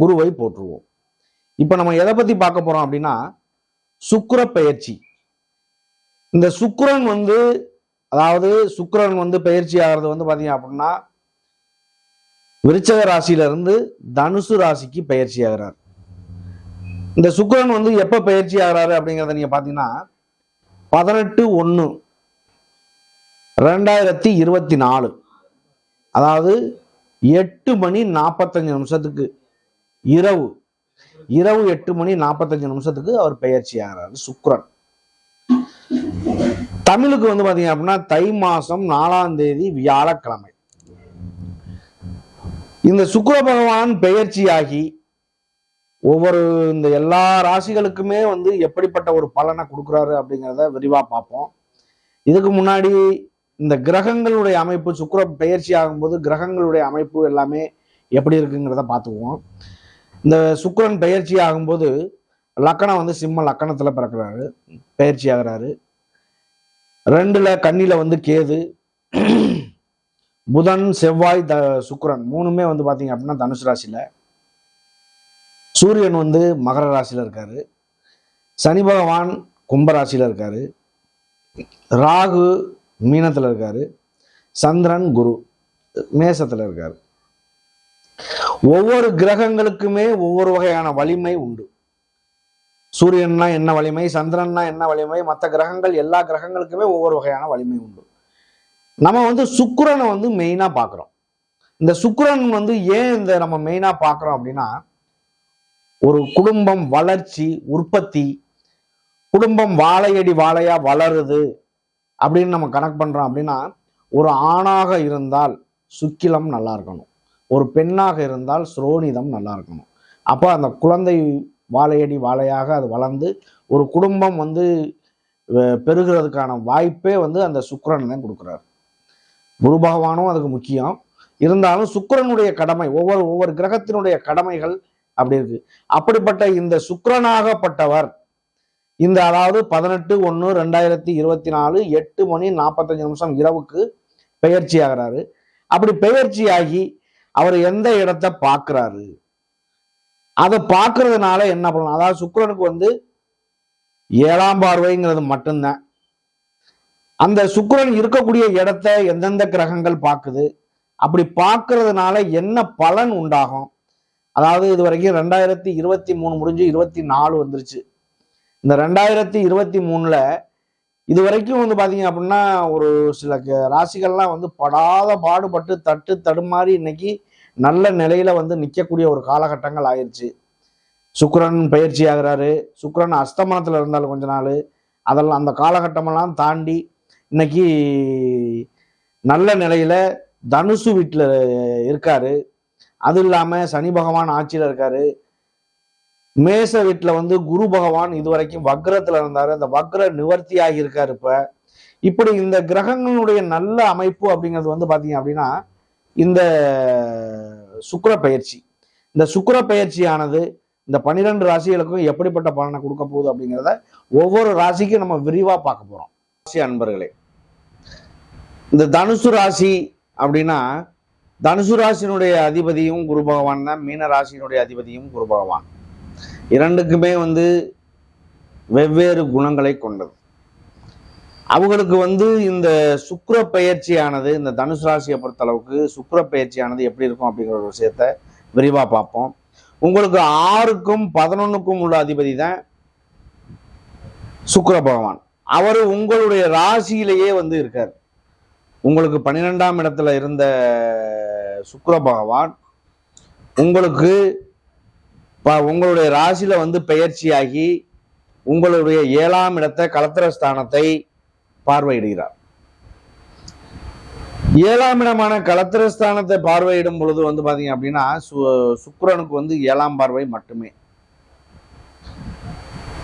குருவை போற்றுவோம். இப்போ நம்ம எதை பத்தி பார்க்க போறோம் அப்படின்னா சுக்கர பயிற்சி இந்த சுக்கரன் வந்து அதாவது சுக்கரன் வந்து பயிற்சி ஆகிறது வந்து பார்த்தீங்க அப்படின்னா விருச்சக ராசியில இருந்து தனுசு ராசிக்கு பயிற்சி ஆகிறார். இந்த சுக்கரன் வந்து எப்போ பயிற்சி ஆகிறாரு அப்படிங்கிறத நீங்கள் பார்த்தீங்கன்னா பதினெட்டு ஒன்று ரெண்டாயிரத்தி இருபத்தி நாலு. அதாவது எட்டு மணி நாற்பத்தஞ்சு நிமிஷத்துக்கு. இரவு. இரவு எட்டு மணி நாற்பத்தஞ்சு நிமிஷத்துக்கு அவர் பெயர்ச்சி ஆகிறாரு சுக்ரன். தமிழுக்கு வந்து பாத்தீங்க அப்படின்னா தை மாசம் நாலாம் தேதி வியாழக்கிழமை. இந்த சுக்ர பகவான் பெயர்ச்சியாகி ஒவ்வொரு இந்த எல்லா ராசிகளுக்குமே வந்து எப்படிப்பட்ட ஒரு பலனை கொடுக்குறாரு அப்படிங்கிறத விரிவாக பார்ப்போம். இதுக்கு முன்னாடி இந்த கிரகங்களுடைய அமைப்பு சுக்ர பெயர்ச்சி ஆகும்போது கிரகங்களுடைய அமைப்பு எல்லாமே எப்படி இருக்குங்கிறத பார்த்துக்குவோம். இந்த சுக்கரன் பெயர்ச்சி ஆகும்போது லக்கணம் வந்து சிம்ம லக்கணத்தில் பிறக்கிறாரு. பயிற்சி ஆகிறாரு. ரெண்டுல கண்ணில வந்து கேது. புதன் செவ்வாய் த சுக்கரன் மூணுமே வந்து பார்த்தீங்க அப்படின்னா தனுசு ராசியில். சூரியன் வந்து மகர ராசியில் இருக்காரு. சனி பகவான் கும்பராசியில் இருக்காரு. ராகு மீனத்தில் இருக்காரு. சந்திரன் குரு மேசத்தில் இருக்காரு. ஒவ்வொரு கிரகங்களுக்குமே ஒவ்வொரு வகையான வலிமை உண்டு. சூரியன்னா என்ன வலிமை? சந்திரன்னா என்ன வலிமை? மற்ற கிரகங்கள் எல்லா கிரகங்களுக்குமே ஒவ்வொரு வகையான வலிமை உண்டு. நம்ம வந்து சுக்கரனை வந்து மெயினாக பார்க்குறோம். இந்த சுக்கரன் வந்து ஏன் இந்த நம்ம மெயினாக பார்க்குறோம் அப்படின்னா ஒரு குடும்பம் வளர்ச்சி உற்பத்தி குடும்பம் வாழையடி வாழையா வளருது அப்படின்னு நம்ம கணக்கு பண்ணுறோம் அப்படின்னா ஒரு ஆணாக இருந்தால் சுக்கிலம் நல்லா இருக்கணும். ஒரு பெண்ணாக இருந்தால் சுரோனிதம் நல்லா இருக்கணும். அப்போ அந்த குழந்தை வாழையடி வாழையாக அது வளர்ந்து ஒரு குடும்பம் வந்து பெறுகிறதுக்கான பெருகிறதுக்கான வாய்ப்பே வந்து அந்த சுக்கரன் தான் கொடுக்குறாரு. குரு பகவானும் அதுக்கு முக்கியம். இருந்தாலும் சுக்கரனுடைய கடமை ஒவ்வொரு ஒவ்வொரு கிரகத்தினுடைய கடமைகள் அப்படி இருக்கு. அப்படிப்பட்ட இந்த சுக்கரனாகப்பட்டவர் இந்த அதாவது பதினெட்டு ஒன்று ரெண்டாயிரத்தி இருபத்தி நாலு எட்டு மணி நாற்பத்தஞ்சு நிமிஷம் இரவுக்கு பெயர்ச்சி ஆகிறாரு. அப்படி பெயர்ச்சியாகி அவர் எந்த இடத்த பார்க்குறாரு? அதை பார்க்கறதுனால என்ன பண்ணலாம்? அதாவது சுக்கிரனுக்கு வந்து ஏழாம் பார்வைங்கிறது மட்டும்தான். அந்த சுக்கரன் இருக்கக்கூடிய இடத்த எந்தெந்த கிரகங்கள் பார்க்குது? அப்படி பார்க்கறதுனால என்ன பலன் உண்டாகும்? அதாவது இது வரைக்கும் ரெண்டாயிரத்தி இருபத்தி மூணு முடிஞ்சு இருபத்தி நாலு வந்துருச்சு. இந்த ரெண்டாயிரத்தி இருபத்தி மூணுல இது வரைக்கும் வந்து பார்த்தீங்க அப்படின்னா ஒரு சில க- ராசிகள்லாம் வந்து படாத பாடுபட்டு தட்டு தடுமாறி இன்னைக்கு நல்ல நிலையில வந்து நிற்கக்கூடிய ஒரு காலகட்டங்கள் ஆயிடுச்சு சுக்கரன் பயிற்சி ஆகிறாரு. சுக்கரன் அஸ்தமனத்தில் இருந்தாலும் கொஞ்ச நாள். அதெல்லாம் அந்த காலகட்டமெல்லாம் தாண்டி இன்னைக்கு நல்ல நிலையில தனுசு வீட்டில் இருக்காரு. அது இல்லாமல் சனி பகவான் ஆட்சியில் இருக்காரு. மேச வீட்டில் வந்து குரு பகவான் இது வரைக்கும் வக்ரத்துல இருந்தார். அந்த வக்ர நிவர்த்தி ஆகியிருக்கார் இப்போ. இப்படி இந்த கிரகங்களுடைய நல்ல அமைப்பு அப்படிங்கிறது வந்து பார்த்தீங்க அப்படின்னா இந்த சுக்கர பயிற்சி. இந்த சுக்கர பயிற்சியானது இந்த பன்னிரெண்டு ராசிகளுக்கும் எப்படிப்பட்ட பலனை கொடுக்க போகுது அப்படிங்கிறத ஒவ்வொரு ராசிக்கும் நம்ம விரிவாக பார்க்க போகிறோம் ராசி அன்பர்களே இந்த தனுசு ராசி அப்படின்னா தனுசு ராசியினுடைய அதிபதியும் குரு பகவான் தான் மீன ராசியினுடைய அதிபதியும் குரு பகவான். இரண்டுக்குமே வந்து வெவ்வேறு குணங்களை கொண்டது. அவங்களுக்கு வந்து இந்த சுக்கர பயிற்சியானது இந்த தனுசு ராசியை பொறுத்த அளவுக்கு சுக்கிர பயிற்சியானது எப்படி இருக்கும் அப்படிங்கிற ஒரு விஷயத்த விரிவாக பார்ப்போம். உங்களுக்கு ஆறுக்கும் பதினொன்னுக்கும் உள்ள அதிபதி தான் சுக்கர பகவான். அவர் உங்களுடைய ராசியிலேயே வந்து இருக்கார். உங்களுக்கு பன்னிரெண்டாம் இடத்துல இருந்த சுக்கர பகவான் உங்களுக்கு உங்களுடைய ராசியில வந்து பெயர்ச்சியாகி உங்களுடைய ஏழாம் இடத்தை கலத்திர ஸ்தானத்தை பார்வையிடுகிறார். ஏழாம் இடமான கலத்திரஸ்தானத்தை பார்வையிடும் பொழுது வந்து பாத்தீங்க அப்படின்னா சு- சுக்கிரனுக்கு வந்து ஏழாம் பார்வை மட்டுமே.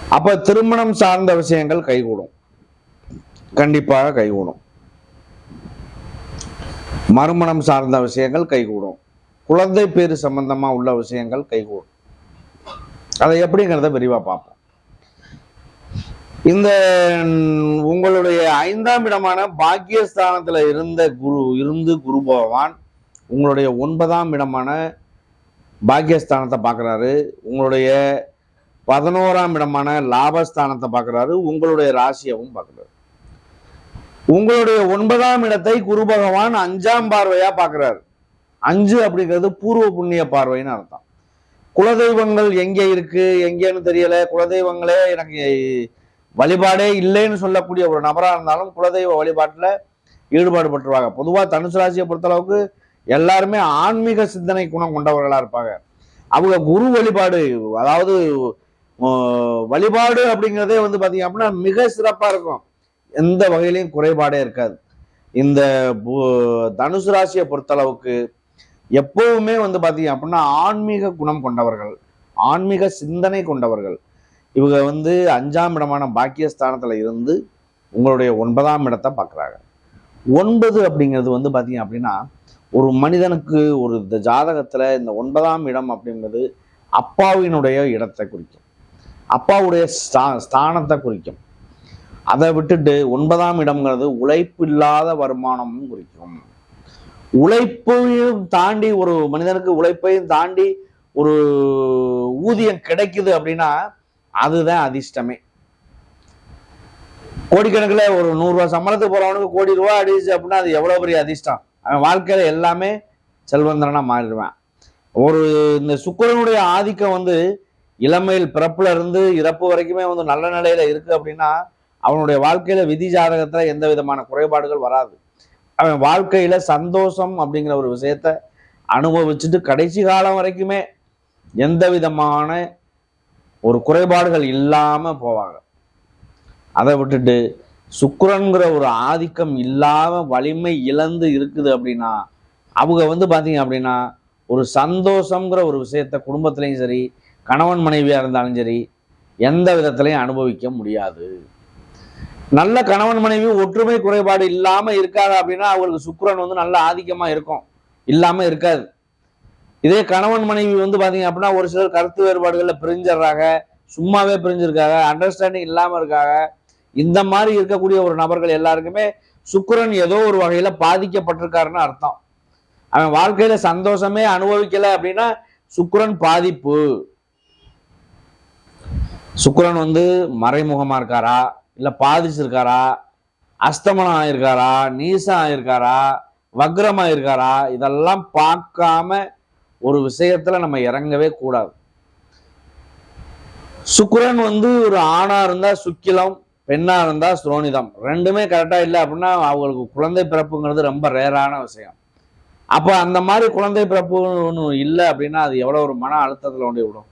அப்ப திருமணம் சார்ந்த விஷயங்கள் கைகூடும். கண்டிப்பாக கைகூடும். மறுமணம் சார்ந்த விஷயங்கள் கைகூடும். குழந்தை பேரு சம்பந்தமா உள்ள விஷயங்கள் கைகூடும். அதை எப்படிங்கிறத விரிவாக பார்ப்போம். இந்த உங்களுடைய ஐந்தாம் இடமான பாக்கியஸ்தானத்தில் இருந்த குரு இருந்து குரு பகவான் உங்களுடைய ஒன்பதாம் இடமான பாக்கியஸ்தானத்தை பார்க்குறாரு. உங்களுடைய பதினோராம் இடமான லாபஸ்தானத்தை பார்க்குறாரு. உங்களுடைய ராசியவும் பார்க்குறாரு. உங்களுடைய ஒன்பதாம் இடத்தை குரு பகவான் அஞ்சாம் பார்வையாக பார்க்குறாரு. அஞ்சு அப்படிங்கிறது பூர்வ புண்ணிய பார்வைன்னு அர்த்தம். குலதெய்வங்கள் எங்கே இருக்கு எங்கேன்னு தெரியல. குலதெய்வங்களே எனக்கு வழிபாடே இல்லைன்னு சொல்லக்கூடிய ஒரு நபராக இருந்தாலும் குலதெய்வ வழிபாட்டில் ஈடுபாடு பட்டுருவாங்க. பொதுவாக தனுசு ராசியை பொறுத்தளவுக்கு எல்லாருமே ஆன்மீக சிந்தனை குணம் கொண்டவர்களாக இருப்பாங்க. அவங்க குரு வழிபாடு அதாவது வழிபாடு அப்படிங்கிறதே வந்து பார்த்தீங்க அப்படின்னா மிக சிறப்பாக இருக்கும். எந்த வகையிலையும் குறைபாடே இருக்காது. இந்த தனுசு ராசியை பொறுத்தளவுக்கு எப்பவுமே வந்து பார்த்தீங்க அப்படின்னா ஆன்மீக குணம் கொண்டவர்கள் ஆன்மீக சிந்தனை கொண்டவர்கள். இவங்க வந்து அஞ்சாம் இடமான பாக்கியஸ்தானத்தில் இருந்து உங்களுடைய ஒன்பதாம் இடத்தை பார்க்குறாங்க ஒன்பது அப்படிங்கிறது வந்து பார்த்தீங்க அப்படின்னா ஒரு மனிதனுக்கு ஒரு இந்த ஜாதகத்தில் இந்த ஒன்பதாம் இடம் அப்படிங்கிறது அப்பாவினுடைய இடத்தை குறிக்கும். அப்பாவுடைய ஸ்தா ஸ்தானத்தை குறிக்கும். அதை விட்டுட்டு ஒன்பதாம் இடம்ங்கிறது உழைப்பு இல்லாத வருமானமும் குறிக்கும். உழைப்பையும் தாண்டி ஒரு மனிதனுக்கு உழைப்பையும் தாண்டி ஒரு ஊதியம் கிடைக்குது அப்படின்னா அதுதான் அதிர்ஷ்டமே. கோடிக்கணக்கில் ஒரு நூறுரூவா சம்பளத்துக்கு போகிறவனுக்கு கோடி ரூபா அடிச்சு அப்படின்னா அது எவ்வளோ பெரிய அதிர்ஷ்டம்? அவன் வாழ்க்கையில் எல்லாமே செல்வந்தரனாக மாறிடுவான். ஒரு இந்த சுக்கரனுடைய ஆதிக்கம் வந்து இளமையில் பிறப்புல இருந்து இறப்பு வரைக்குமே வந்து நல்ல நிலையில இருக்கு அப்படின்னா அவனுடைய வாழ்க்கையில விதி ஜாதகத்துல எந்த விதமான குறைபாடுகள் வராது. அவன் வாழ்க்கையில சந்தோஷம் அப்படிங்கிற ஒரு விஷயத்த அனுபவிச்சுட்டு கடைசி காலம் வரைக்குமே எந்த விதமான ஒரு குறைபாடுகள் இல்லாம போவாங்க. அதை விட்டுட்டு சுக்கரனுங்கிற ஒரு ஆதிக்கம் இல்லாம வலிமை இழந்து இருக்குது அப்படின்னா அவங்க வந்து பாத்தீங்க அப்படின்னா ஒரு சந்தோஷங்கிற ஒரு விஷயத்த குடும்பத்திலையும் சரி கணவன் மனைவியா இருந்தாலும் சரி எந்த விதத்திலையும் அனுபவிக்க முடியாது. நல்ல கணவன் மனைவி ஒற்றுமை குறைபாடு இல்லாம இருக்காது அப்படின்னா அவங்களுக்கு சுக்கிரன் வந்து நல்ல ஆதிக்கமா இருக்கும். இல்லாம இருக்காது. இதே கணவன் மனைவி வந்து பாத்தீங்க அப்படின்னா ஒரு சிலர் கருத்து வேறுபாடுகள்ல பிரிஞ்சிடுறாங்க. சும்மாவே பிரிஞ்சிருக்காங்க. அண்டர்ஸ்டாண்டிங் இல்லாம இருக்காங்க. இந்த மாதிரி இருக்கக்கூடிய ஒரு நபர்கள் எல்லாருக்குமே சுக்கரன் ஏதோ ஒரு வகையில பாதிக்கப்பட்டிருக்காருன்னு அர்த்தம். அவன் வாழ்க்கையில சந்தோஷமே அனுபவிக்கல அப்படின்னா சுக்கரன் பாதிப்பு. சுக்கரன் வந்து மறைமுகமா இருக்காரா? இல்ல பாதிச்சிருக்காரா? அஸ்தமனம் ஆயிருக்காரா நீசம் ஆயிருக்காரா வக்ரமாக இருக்காரா இதெல்லாம் பார்க்காம ஒரு விஷயத்துல நம்ம இறங்கவே கூடாது. சுக்கரன் வந்து ஒரு ஆணா இருந்தா சுக்கிலம் பெண்ணா இருந்தா ஸ்ரோனிதம் ரெண்டுமே கரெக்டா இல்லை அப்படின்னா அவங்களுக்கு குழந்தை பிறப்புங்கிறது ரொம்ப ரேரான விஷயம். அப்போ அந்த மாதிரி குழந்தை பிறப்பு ஒன்று இல்லை அப்படின்னா அது எவ்வளவு ஒரு மன அழுத்தத்துல கொண்டு விடும்.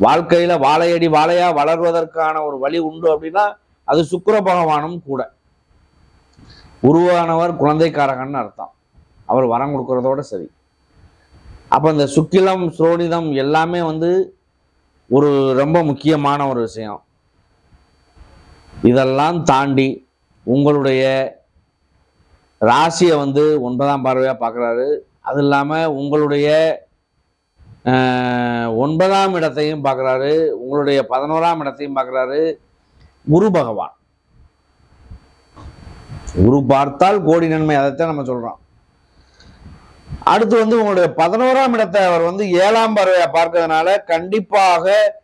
வாழ்க்கையில வாழையடி வாழையா வளர்வதற்கான ஒரு வழி உண்டு அப்படின்னா அது சுக்கர பகவானும் கூட. உருவானவர் குழந்தைக்காரகன்னு அர்த்தம். அவர் வரம் கொடுக்கறதோட சரி. அப்போ இந்த சுக்கிலம் சுரோனிதம் எல்லாமே வந்து ஒரு ரொம்ப முக்கியமான ஒரு விஷயம். இதெல்லாம் தாண்டி உங்களுடைய ராசியை வந்து ஒன்பதாம் பார்வையாக பார்க்குறாரு. அது இல்லாமல் உங்களுடைய ஒன்பதாம் இடத்தையும் பார்க்குறாரு. உங்களுடைய பதினோராம் இடத்தையும் பார்க்குறாரு. குரு பகவான். குரு பார்த்தால் கோடி நன்மை அதைத்தான் நம்ம சொல்றோம். அடுத்து வந்து உங்களுடைய பதினோராம் இடத்தை அவர் வந்து ஏழாம் பறவையை பார்க்கறதுனால கண்டிப்பாக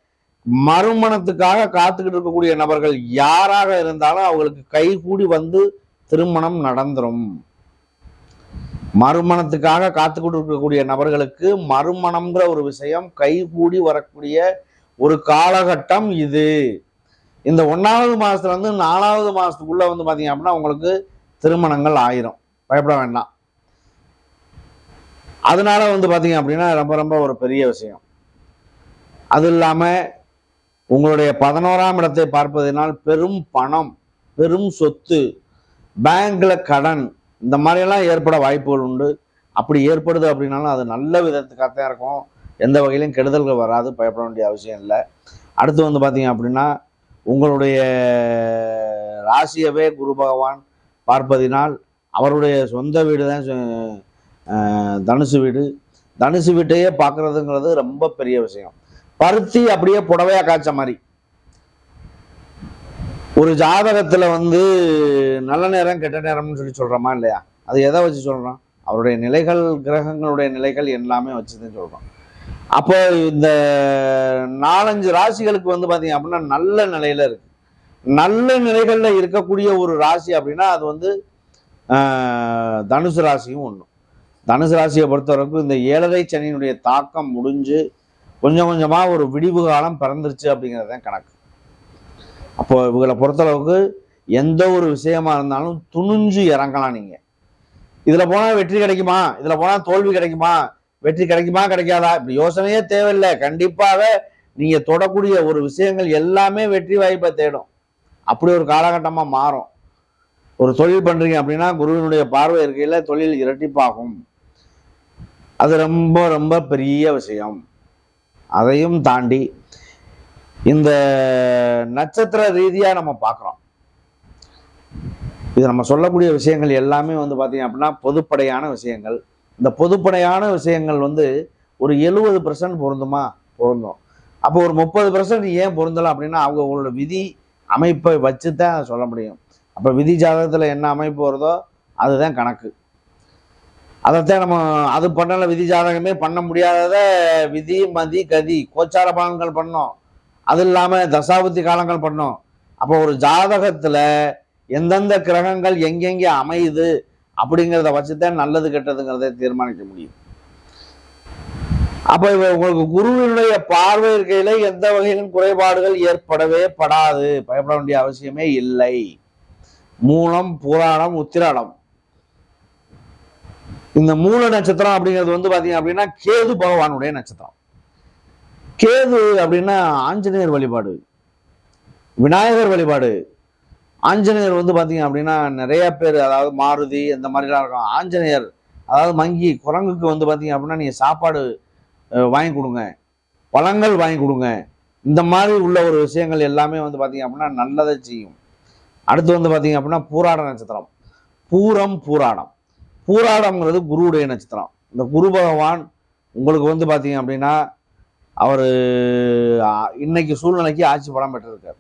மறுமணத்துக்காக காத்துக்கிட்டு இருக்கக்கூடிய நபர்கள் யாராக இருந்தாலும் அவங்களுக்கு கைகூடி வந்து திருமணம் நடந்துரும். மறுமணத்துக்காக காத்து இருக்கக்கூடிய நபர்களுக்கு மறுமணம்ங்கிற ஒரு விஷயம் கைகூடி வரக்கூடிய ஒரு காலகட்டம் இது. இந்த ஒன்றாவது மாதத்துலேருந்து நாலாவது மாதத்துக்குள்ளே வந்து பார்த்தீங்க அப்படின்னா உங்களுக்கு திருமணங்கள் ஆயிரும். பயப்பட வேண்டாம். அதனால வந்து பார்த்தீங்க அப்படின்னா ரொம்ப ரொம்ப ஒரு பெரிய விஷயம். அது இல்லாமல் உங்களுடைய பதினோராம் இடத்தை பார்ப்பதனால் பெரும் பணம் பெரும் சொத்து பேங்க்ல கடன் இந்த மாதிரியெல்லாம் ஏற்பட வாய்ப்புகள் உண்டு. அப்படி ஏற்படுது அப்படின்னாலும் அது நல்ல விதத்துக்காகத்தான் இருக்கும். எந்த வகையிலும் கெடுதல்கள் வராது பயப்பட வேண்டிய அவசியம் இல்லை. அடுத்து வந்து பார்த்தீங்க அப்படின்னா உங்களுடைய ராசியவே குரு பகவான் பார்ப்பதினால் அவருடைய சொந்த வீடு தான் தனுசு வீடு. தனுசு வீட்டையே பார்க்கறதுங்கிறது ரொம்ப பெரிய விஷயம். பருத்தி அப்படியே புடவையாக காய்ச்ச மாதிரி. ஒரு ஜாதகத்துல வந்து நல்ல நேரம் கெட்ட நேரம்னு சொல்லி சொல்றோமா இல்லையா? அது எதை வச்சு சொல்றோம்? அவருடைய நிலைகள் கிரகங்களுடைய நிலைகள் எல்லாமே வச்சு தான் சொல்றோம். அப்போ இந்த நாலஞ்சு ராசிகளுக்கு வந்து பாத்தீங்க அப்படின்னா நல்ல நிலையில இருக்கு. நல்ல நிலைகள்ல இருக்கக்கூடிய ஒரு ராசி அப்படின்னா அது வந்து தனுசு ராசியும் ஒன்று தனுசு ராசியை பொறுத்தவரைக்கும் இந்த ஏழரை சனியினுடைய தாக்கம் முடிஞ்சு கொஞ்சம் கொஞ்சமாக ஒரு விடிவு காலம் பிறந்துருச்சு அப்படிங்கிறது தான் கணக்கு. அப்போ இவங்களை பொறுத்தளவுக்கு எந்த ஒரு விஷயமா இருந்தாலும் துணிஞ்சு இறங்கலாம் நீங்க. இதுல போனா வெற்றி கிடைக்குமா? இதுல போனா தோல்வி கிடைக்குமா? வெற்றி கிடைக்குமா? கிடைக்காதா? இப்படி யோசனையே தேவையில்லை. கண்டிப்பாகவே நீங்க தொடக்கூடிய ஒரு விஷயங்கள் எல்லாமே வெற்றி வாய்ப்பை தேடும். அப்படி ஒரு காலகட்டமா மாறும். ஒரு தொழில் பண்றீங்க அப்படின்னா குருவினுடைய பார்வை இருக்கையில தொழில் இரட்டிப்பாகும். அது ரொம்ப ரொம்ப பெரிய விஷயம். அதையும் தாண்டி இந்த நட்சத்திர ரீதியாக நம்ம பார்க்குறோம். இது நம்ம சொல்லக்கூடிய விஷயங்கள் எல்லாமே வந்து பார்த்தீங்க அப்படின்னா பொதுப்படையான விஷயங்கள். இந்த பொதுப்படையான விஷயங்கள் வந்து ஒரு எழுபது பர்சன்ட் பொருந்துமா? பொருந்தும். அப்போ ஒரு முப்பது பர்சன்ட் ஏன் பொருந்தலாம் அப்படின்னா அவங்க அவங்களோட விதி அமைப்பை வச்சு தான் சொல்ல முடியும். அப்போ விதி ஜாதகத்தில் என்ன அமைப்பு வருதோ அதுதான் கணக்கு. அதைத்தான் நம்ம அது பண்ணலை விதி ஜாதகமே பண்ண முடியாததை விதி மதி கதி கோச்சார பலன்கள் பண்ணோம். அது இல்லாமல் தசாபுத்தி காலங்கள் பண்ணோம். அப்போ ஒரு ஜாதகத்தில் எந்தெந்த கிரகங்கள் எங்கெங்கே அமையுது அப்படிங்கிறத வச்சுதான் நல்லது கெட்டதுங்கிறதை தீர்மானிக்க முடியும். அப்போ இவ- உங்களுக்கு குருவினுடைய பார்வை இருக்கையில எந்த வகையிலும் குறைபாடுகள் ஏற்படவே படாது. பயப்பட வேண்டிய அவசியமே இல்லை. மூலம் புராணம் உத்திராடம். இந்த மூல நட்சத்திரம் அப்படிங்கிறது வந்து பார்த்தீங்க அப்படின்னா கேது பகவானுடைய நட்சத்திரம். கேது அப்படின்னா ஆஞ்சநேயர் வழிபாடு விநாயகர் வழிபாடு. ஆஞ்சநேயர் வந்து பார்த்தீங்க அப்படின்னா நிறைய பேர் அதாவது மாருதி இந்த மாதிரிலாம் இருக்கும். ஆஞ்சநேயர் அதாவது மங்கி குரங்குக்கு வந்து பார்த்தீங்க அப்படின்னா நீங்கள் சாப்பாடு வாங்கி கொடுங்க. பழங்கள் வாங்கி கொடுங்க. இந்த மாதிரி உள்ள ஒரு விஷயங்கள் எல்லாமே வந்து பார்த்தீங்க அப்படின்னா நல்லதை செய்யும். அடுத்து வந்து பார்த்தீங்க அப்படின்னா பூராட நட்சத்திரம். பூரம் பூராடம். பூராடம்ங்கிறது குருவுடைய நட்சத்திரம். இந்த குரு பகவான் உங்களுக்கு வந்து பார்த்தீங்க அப்படின்னா அவர் இன்னைக்கு சூழ்நிலைக்கு ஆட்சி பலம் பெற்றிருக்கார்.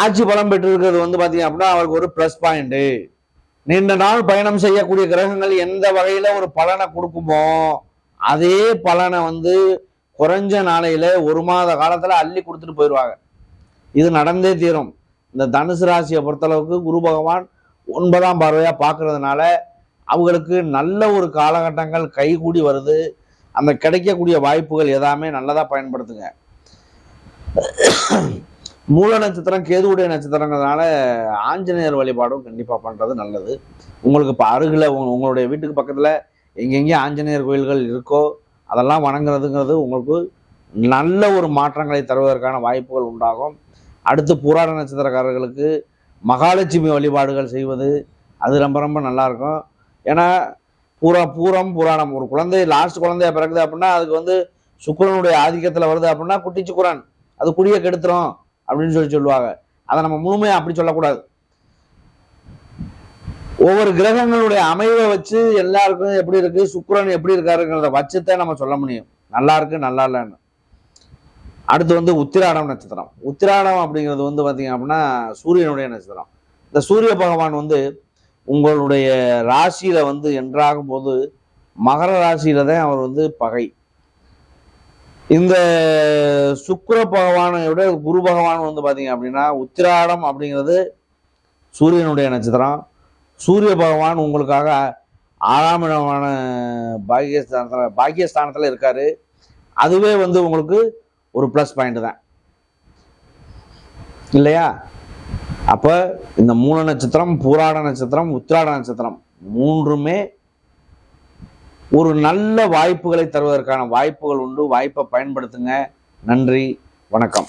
ஆட்சி பலம் பெற்றிருக்கிறது வந்து பார்த்தீங்க அப்படின்னா அவருக்கு ஒரு ப்ளஸ் பாயிண்ட்டு நீண்ட நாள் பயணம் செய்யக்கூடிய கிரகங்கள் எந்த வகையில் ஒரு பலனை கொடுக்குமோ அதே பலனை வந்து குறைஞ்ச நாளையில் ஒரு மாத காலத்தில் அள்ளி கொடுத்துட்டு போயிடுவாங்க. இது நடந்தே தீரும். இந்த தனுசு ராசியை பொறுத்தளவுக்கு குரு பகவான் ஒன்பதாம் பார்வையாக பார்க்கறதுனால அவங்களுக்கு நல்ல ஒரு காலகட்டங்கள் கைகூடி வருது. அந்த கிடைக்கக்கூடிய வாய்ப்புகள் எல்லாமே நல்லதாக பயன்படுத்துங்க. மூல நட்சத்திரம் கேதுவுடைய நட்சத்திரங்கிறதுனால ஆஞ்சநேயர் வழிபாடும் கண்டிப்பாக பண்ணுறது நல்லது. உங்களுக்கு இப்போ அருகில் உங்களுடைய வீட்டுக்கு பக்கத்தில் எங்கெங்கே ஆஞ்சநேயர் கோயில்கள் இருக்கோ அதெல்லாம் வணங்குறதுங்கிறது உங்களுக்கு நல்ல ஒரு மாற்றங்களை தருவதற்கான வாய்ப்புகள் உண்டாகும். அடுத்து புராண நட்சத்திரக்காரர்களுக்கு மகாலட்சுமி வழிபாடுகள் செய்வது அது ரொம்ப ரொம்ப நல்லாயிருக்கும் ஏன்னா பூரா பூரம் புராணம். ஒரு குழந்தை லாஸ்ட் குழந்தைய பிறகுது அப்படின்னா அதுக்கு வந்து சுக்கரனுடைய ஆதிக்கத்தில் வருது அப்படின்னா குட்டி சுக்கிரன். அது குடியை கெடுத்துரும் அப்படின்னு சொல்லி சொல்லுவாங்க. அதை நம்ம முழுமையாக அப்படி சொல்லக்கூடாது. ஒவ்வொரு கிரகங்களுடைய அமைவை வச்சு எல்லாருக்கும் எப்படி இருக்கு சுக்கரன் எப்படி இருக்காருங்கிறத வச்சுதான் நம்ம சொல்ல முடியும். நல்லா இருக்கு நல்லா இல்லைன்னு. அடுத்து வந்து உத்திராடம் நட்சத்திரம். உத்திராடம் அப்படிங்கிறது வந்து பார்த்தீங்க அப்படின்னா சூரியனுடைய நட்சத்திரம். இந்த சூரிய பகவான் வந்து உங்களுடைய ராசியில் வந்து என்றாகும் போது மகர ராசியில தான் அவர் வந்து பகை. இந்த சுக்கர பகவானை விட குரு பகவான் வந்து பார்த்தீங்க அப்படின்னா உத்திராடம் அப்படிங்கிறது சூரியனுடைய நட்சத்திரம். சூரிய பகவான் உங்களுக்காக ஆறாம் இடமான பாக்கியஸ்தானத்தில் பாக்கியஸ்தானத்தில் இருக்காரு. அதுவே வந்து உங்களுக்கு ஒரு ப்ளஸ் பாயிண்ட் தான். இல்லையா? அப்போ இந்த மூல நட்சத்திரம் பூராட நட்சத்திரம் உத்திராட நட்சத்திரம் மூன்றுமே ஒரு நல்ல வாய்ப்புகளை தருவதற்கான வாய்ப்புகள் உண்டு. வாய்ப்பை பயன்படுத்துங்க. நன்றி. வணக்கம்.